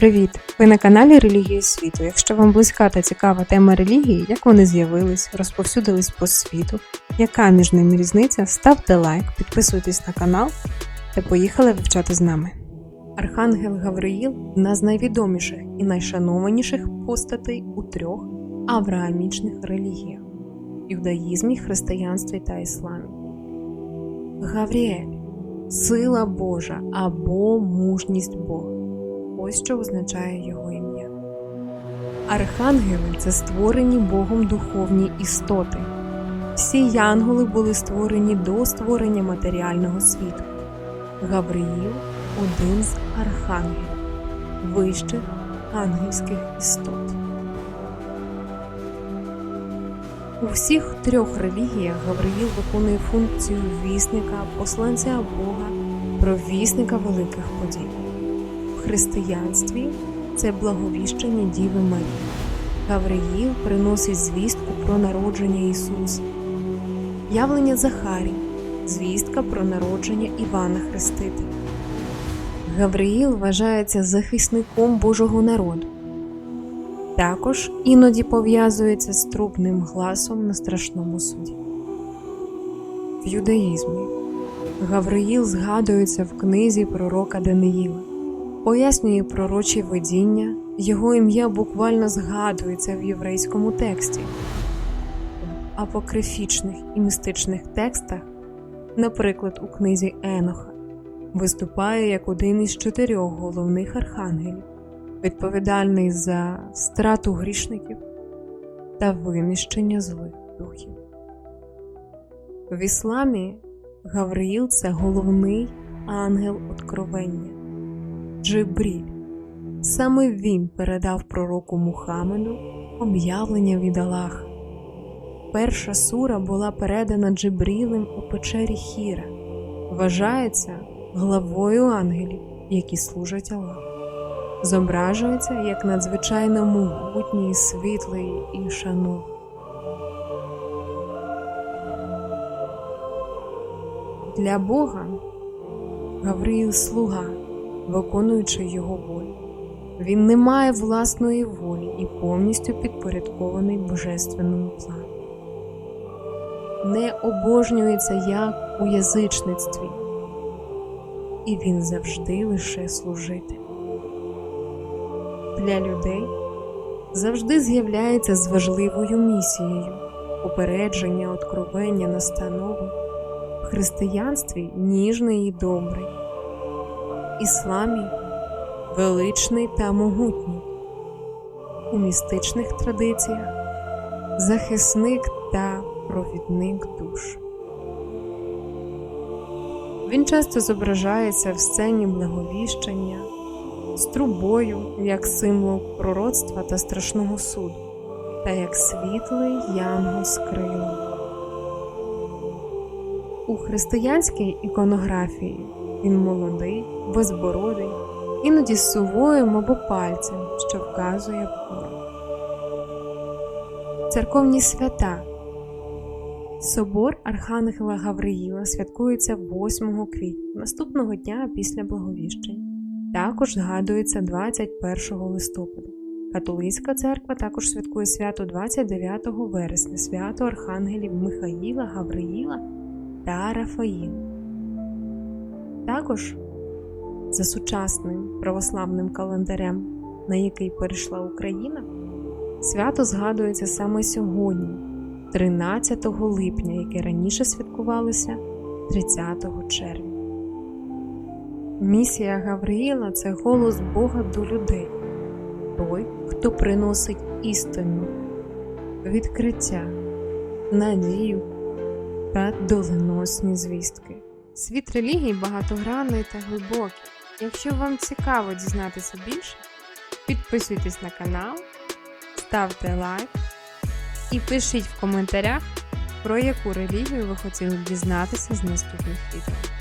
Привіт! Ви на каналі Релігії світу. Якщо вам близька та цікава тема релігії, як вони з'явились, розповсюдились по світу, яка між ними різниця, ставте лайк, підписуйтесь на канал та поїхали вивчати з нами. Архангел Гавриїл одна з найвідоміших і найшанованіших постатей у трьох авраамічних релігіях юдаїзмі, християнстві та ісламі. Гавріель сила Божа або мужність Бога. Ось що означає його ім'я. Архангели це створені Богом духовні істоти. Всі янголи були створені до створення матеріального світу. Гавриїл один з архангелів, вищих ангельських істот. У всіх трьох релігіях Гавриїл виконує функцію вісника, посланця Бога, провісника великих подій. Християнстві це благовіщення Діви Марії. Гавриїл приносить звістку про народження Ісуса, явлення Захарії, звістка про народження Івана Хрестителя. Гавриїл вважається захисником Божого народу. Також іноді пов'язується з трубним гласом на страшному суді. В юдаїзмі Гавриїл згадується в книзі пророка Даниїла, пояснює пророчі видіння, його ім'я буквально згадується в єврейському тексті. В апокрифічних і містичних текстах, наприклад, у книзі Еноха, виступає як один із чотирьох головних архангелів відповідальний за страту грішників та винищення злих духів. В ісламі Гавриїл це головний ангел откровення Джибріль. Саме він передав пророку Мухаммеду об'явлення від Аллаха. Перша сура була передана Джибрілем у печері Хіра, вважається главою ангелів, які служать Аллаху зображується як надзвичайно могутній, світлий і шановний. Для Бога Гавриїл слуга, виконуючи його волю. Він не має власної волі і повністю підпорядкований божественному плану. Не обожнюється як у язичництві, і він завжди лише служитель для людей завжди з'являється з важливою місією попередження, откровення, настанови, в християнстві ніжний і добрий, ісламі величний та могутній, у містичних традиціях захисник та провідник душ. Він часто зображається в сцені благовіщення з трубою як символ пророцтва та страшного суду, та як світлий янгол з крилом. У християнській іконографії він молодий, безбородий, іноді сувоєм або пальцем, що вказує вгору. Церковні свята Собор Архангела Гавриїла святкується 8 квітня наступного дня після благовіщення. Також згадується 21 листопада. Католицька церква також святкує свято 29 вересня, свято архангелів Михаїла, Гавриїла та Рафаїла. Також за сучасним православним календарем, на який перейшла Україна, свято згадується саме сьогодні, 13 липня, яке раніше святкувалося 30 червня. Місія Гавриїла це голос Бога до людей, той, хто приносить істину, відкриття, надію та доленосні звістки. Світ релігій багатогранний та глибокий. Якщо вам цікаво дізнатися більше, підписуйтесь на канал, ставте лайк і пишіть в коментарях, про яку релігію ви хотіли б дізнатися з наступних відео.